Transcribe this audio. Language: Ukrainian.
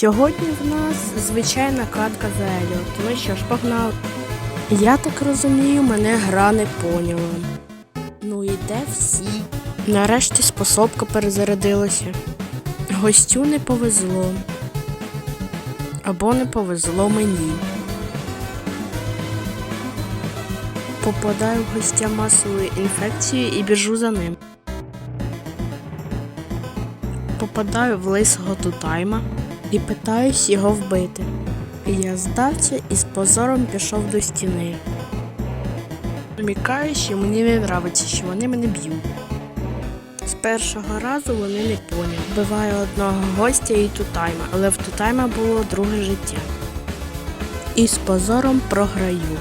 Сьогодні в нас звичайна катка за. Ну що ж, погнали. Я так розумію, мене гра не поняла. Ну і де всі? Нарешті способка перезарядилася. Гостю не повезло. Або не повезло мені. Попадаю в гостя масовою інфекцією і біжу за ним. Попадаю в лисого тутайма і питаюсь його вбити. Я здався і з позором пішов до стіни. Намікаю, що мені не нравиться, що вони мене б'ють. З першого разу вони не поняли. Вбиваю одного гостя і тутайма, але в тутайма було друге життя. І з позором програю.